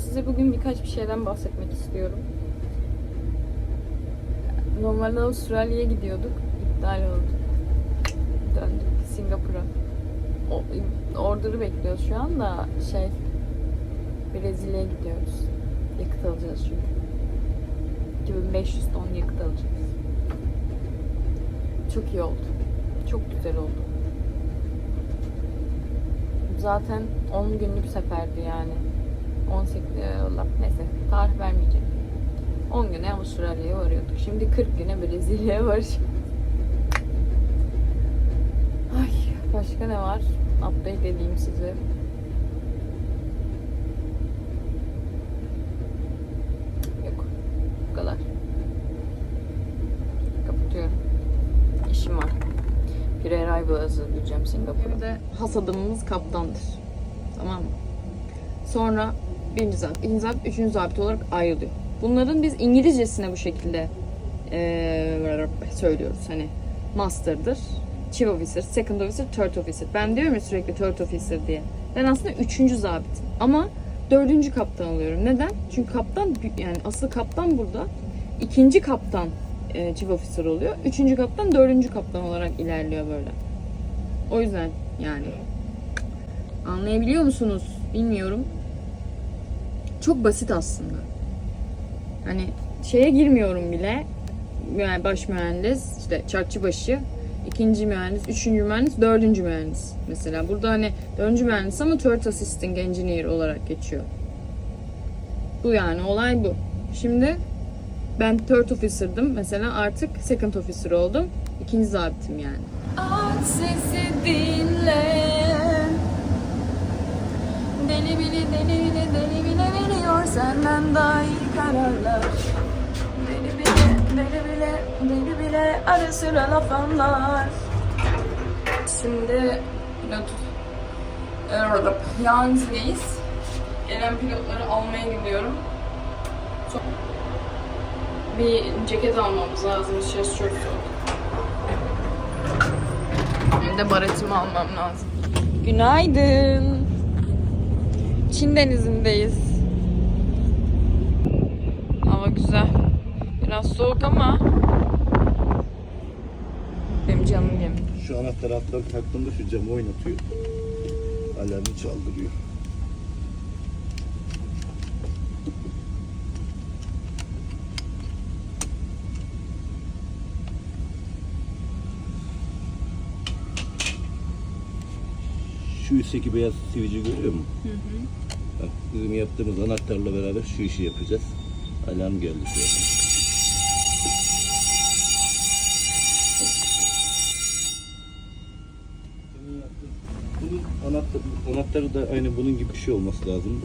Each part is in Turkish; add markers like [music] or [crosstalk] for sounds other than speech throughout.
Size bugün birkaç bir şeyden bahsetmek istiyorum. Normalde Avustralya'ya gidiyorduk. İptal oldu. Döndük Singapur'a. Order'ı bekliyoruz şu anda. Şey Brezilya'ya gidiyoruz. Yakıt alacağız çünkü. 2500 ton yakıt alacağız. Çok iyi oldu. Çok güzel oldu. Zaten 10 günlük seferdi yani. 18 e, Allah neyse tarih vermeyeceğim. 10 güne Avustralya'ya varıyorduk. Şimdi 40 güne Brezilya'ya varacağız. Ay başka ne var? Update edeyim size. Yok. Bu kadar. Kapatıyorum. İşim var. Bir arrival hazırlayacağım Singapur'a. Şimdi has adamımız kaptandır. Tamam mı? Sonra birinci zabit, ikinci zabit, üçüncü zabit olarak ayrılıyor. Bunların biz İngilizcesine bu şekilde eee, söylüyoruz. Hani master'dır, chief officer, second officer, third officer. Ben diyorum ya sürekli third officer diye. Ben aslında üçüncü zabit. Ama dördüncü kaptan oluyorum. Neden? Çünkü kaptan yani asıl kaptan burada. ikinci kaptan e, chief officer oluyor. Üçüncü kaptan dördüncü kaptan olarak ilerliyor böyle. O yüzden yani anlayabiliyor musunuz? Bilmiyorum. Çok basit aslında. Hani şeye girmiyorum bile. Yani baş mühendis, işte çarkçıbaşı, ikinci mühendis, üçüncü mühendis, dördüncü mühendis. Mesela burada hani dördüncü mühendis ama third assistant engineer olarak geçiyor. Bu yani olay bu. Şimdi ben third officer'dım mesela artık second officer oldum. İkinci zabitim yani. Aç sesi dinle. Deli bile deli bile deli bile veriyor senden daha iyi kararlar. Deli bile deli bile deli bile ara sıra laf anlar. Şimdi pilot Yalnız'dayız. Gelen pilotları almaya gidiyorum. Çok- Bir ceket almamız lazım. Dışarısı çok soğuk. Bir de baretimi almam lazım. Günaydın. Çin denizindeyiz. Hava güzel. Biraz soğuk ama benim canım yemin. Şu anahtarı alttan taktığımda şu camı oynatıyor. Alarmı çaldırıyor. Şu üstteki beyaz sivici görüyor musun? Bak, bizim yaptığımız anahtarla beraber şu işi yapacağız. Alarm geldi şu an. Bunun anahtar, anahtarı da aynı bunun gibi bir şey olması lazım.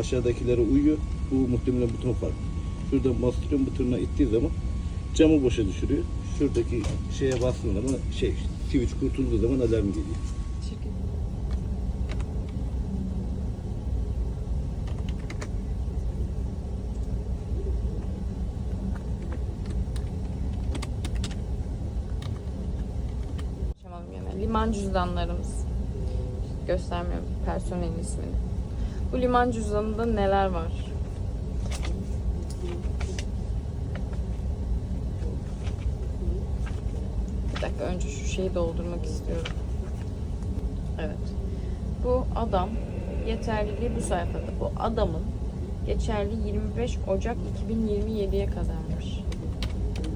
Aşağıdakilere uyuyor. Bu muhtemelen buton farklı. Şuradan bastırıyorum butonuna ittiği zaman camı boşa düşürüyor. Şuradaki şeye bastığın zaman şey switch kurtulduğu zaman alarm geliyor. Açamadım Liman cüzdanlarımız. Göstermiyorum personelin ismini. Bu liman cüzdanında neler var? Bir dakika önce şu şeyi doldurmak istiyorum. Evet. Bu adam yeterliliği bu sayfada. Bu adamın geçerli 25 Ocak 2027'ye kadarmış.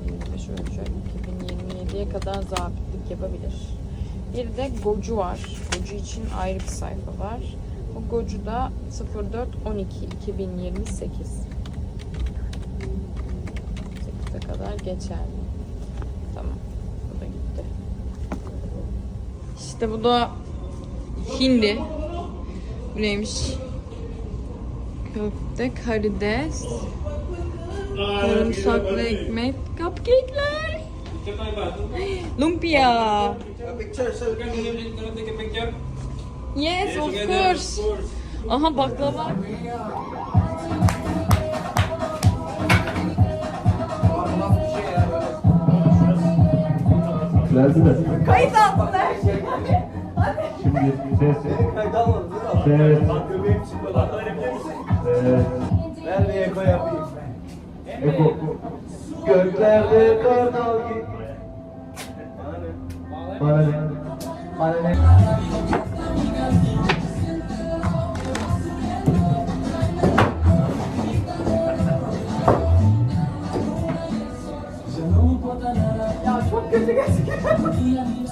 25 Ocak 2027'ye kadar zabitlik yapabilir. Bir de Gocu var. Gocu için ayrı bir sayfa var. Bu Gocu da 04 12 2028. 8'e kadar geçerli. Tamam. Bu da gitti. İşte bu da hindi. Bu neymiş? Köfte, karides, sarımsaklı ekmek, cupcake'ler. Lumpia. Picture, sir. Can you gonna take a picture? Yes, of together, course. Aha baklava. Verdiler. Kayıt aldılar. Şimdi ses. Kayıt almadım değil mi? Evet. Bak göbeğim çıktı. Bak öyle biliyor musun? Evet. Ver bir eko yapayım. Eko. Göklerde kartal gibi. Ya çok kötü gözüküyor.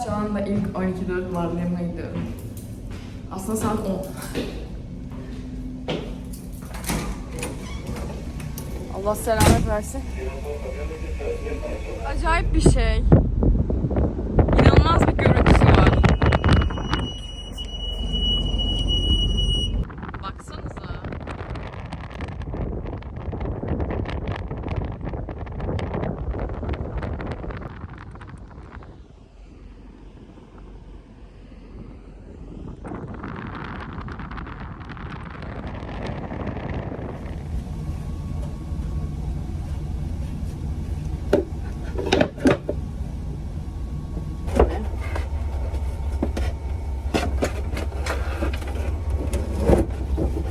Şu anda ilk 12'de varlığıma gidiyorum. Aslında saat 10. Allah selamet versin. Acayip bir şey. İnanılmaz bir görüntüsü var. Baksanıza.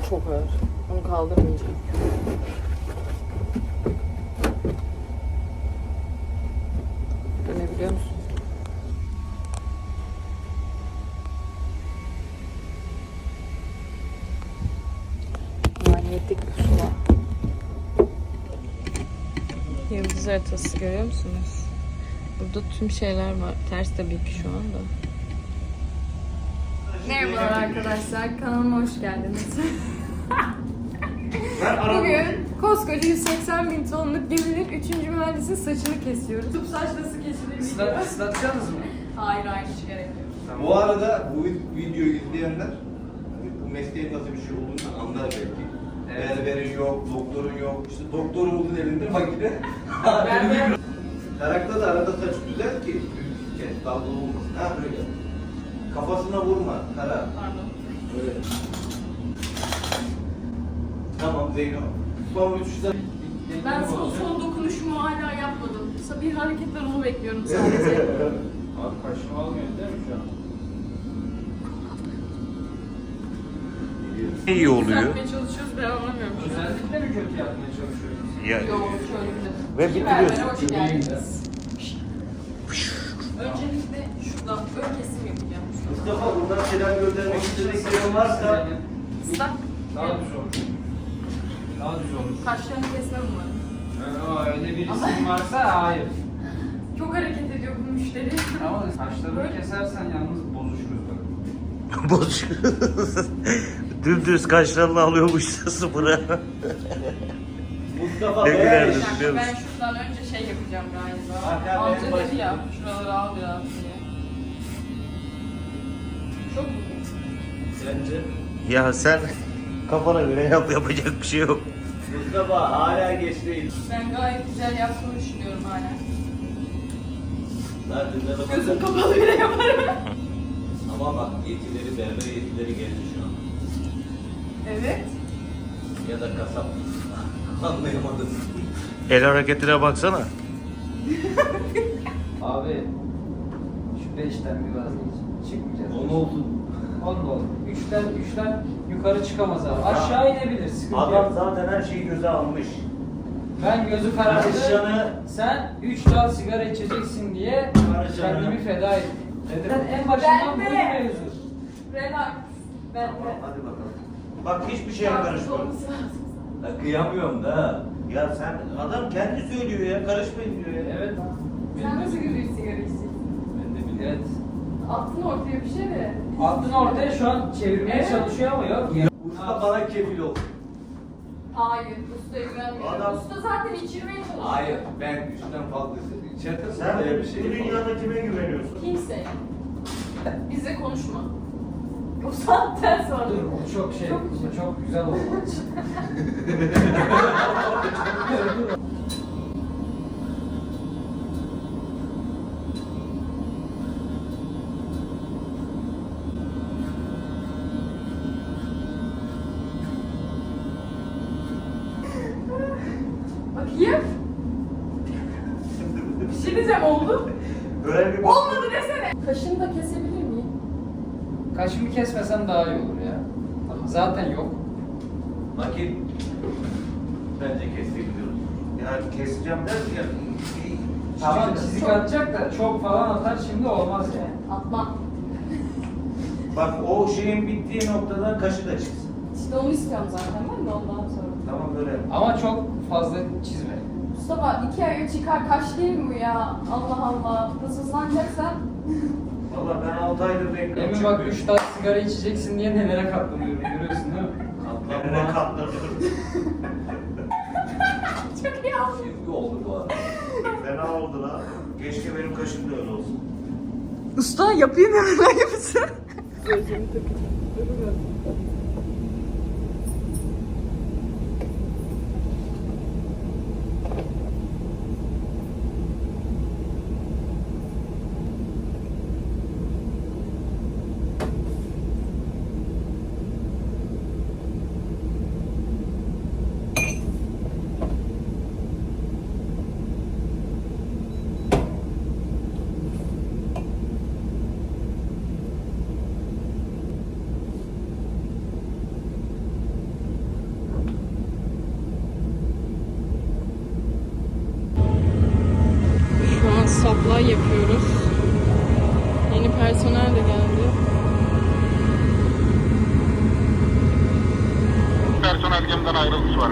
Çok ağır. Onu kaldırmayacağım. Bu ne biliyor musun? Manyetik pusula. Yıldız haritası görüyor musunuz? Burada tüm şeyler var. Ters tabii ki şu anda. Merhabalar arkadaşlar, kanalıma hoş geldiniz. [laughs] Bugün koskoca 180 bin tonluk geminin 3. mühendisin saçını kesiyoruz. Tüp saç nasıl kesilir bilmiyorum. Islatacağız mı? Hayır hayır hiç gerek yok. Bu arada bu videoyu izleyenler hani bu mesleğin nasıl bir şey olduğunu anlar belki. Berberin yok, doktorun yok. İşte doktorumuzun elinde makine. Tarakta da arada saç güzel ki kes, dalgalı olmasın. Ha böyle. Kafasına vurma, tara. Pardon. Öyle. Tamam Zeyno. Son uçuşta Ben son, son dokunuşumu hala yapmadım. Bir hareketler onu bekliyorum sadece. [laughs] Abi kaşıma almıyor değil mi şu an? iyi oluyor. Düzeltmeye çalışıyoruz ben anlamıyorum. Özellikle mi kötü yapmaya çalışıyoruz? Ya, Yok şöyle bir de. Ve Berbere bitiriyorsun. hoş geldiniz. Öncelikle şurada ön kesim yapacağım. Mustafa buradan selam göndermek istediklerin varsa Islak. Daha düz olur. Daha düz olur. Kaşlarını kesmem umarım. Aa, öyle bir isim varsa hayır. Çok hareket ediyor bu müşteri. Ama saçlarını kesersen yalnız bozuşuruz bak. [laughs] boş. Dümdüz kaşlarını alıyormuş sıfıra. Mustafa Ne Bey. gülerdi. Bir dakika, biliyor ben musun? şuradan önce şey yapacağım galiba. Hakan Amca baş- dedi ya, şuraları al biraz diye. Çok mu? Sence? Ya sen kafana göre yap yapacak bir şey yok. Mustafa hala geç değil. Ben gayet güzel yaptığımı düşünüyorum hala. Zaten de Gözüm kapalı bile yaparım. [laughs] Ama bak yetileri berber yetileri geldi şu an. Evet. Ya da kasap. [laughs] Anlayamadım. El hareketine baksana. [laughs] Abi şu beşten bir vazgeç. Çıkmayacağız. On olsun. On olur. Üçten, üçten yukarı çıkamaz abi. Aşağı inebilir. Sıkıntı Adam yok. zaten her şeyi göze almış. Ben gözü karardı. Barışcan'ı Sen üç dal sigara içeceksin diye Barışcan'ı- kendimi feda ettim. Sen en başından Ben bu de. mevzu. Relax. Ben Tamam, de. hadi bakalım. Bak hiçbir şeye Yardımcı karışmıyorum. olması lazım. Ya kıyamıyorum da. Ya sen adam kendi söylüyor ya karışmayın diyor ya. Evet. Sen nasıl güzel sigara içeceksin? Ben de biliyorum. Evet. Attın ortaya bir şey de. Attın ortaya şu an çevirmeye Evet. çalışıyor ama yok. Ya. Usta bana kefil ol. Hayır, ustaya güvenmiyorum. Adam- Usta zaten içirmeye çalışıyor. Hayır ben üçten fazlası içeride Sen bu bir şey. bu dünyada kime güveniyorsun? Kimse. Bize konuşma. O saatten sonra. Dur o çok şey, Çok- çok, çok güzel oldu. [laughs] Bakayım. bir şey diyeceğim oldu. Böyle bir Olmadı desene. Kaşını da kesebilir miyim? Kaşımı kesmesem daha iyi olur ya. Zaten yok. Bakayım. Bence kesebiliyoruz. Yani keseceğim derken Tamam çizik atacak da çok falan atar şimdi olmaz yani. Atma. bak o şeyin bittiği noktadan kaşı da çıksın. İşte onu istiyorum zaten ben de ondan sonra. Tamam böyle. Ama çok fazla çizme. Mustafa iki aya çıkar kaç değil mi bu ya? Allah Allah. Hızlanacaksan Valla ben 6 aydır reklam Emin bak 3 tane sigara içeceksin diye nelere katlanıyorum görüyorsun değil mi? Nereye katlanıyorum. [laughs] çok iyi oldu. Çizgi oldu bu arada. Fena oldu lan. Keşke benim kaşım da öyle olsun. Usta yapayım hemen yapısın. Şu personel de geldi. personel gemiden ayrılmış var.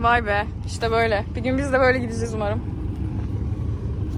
Vay be işte böyle. Bir gün biz de böyle gideceğiz umarım.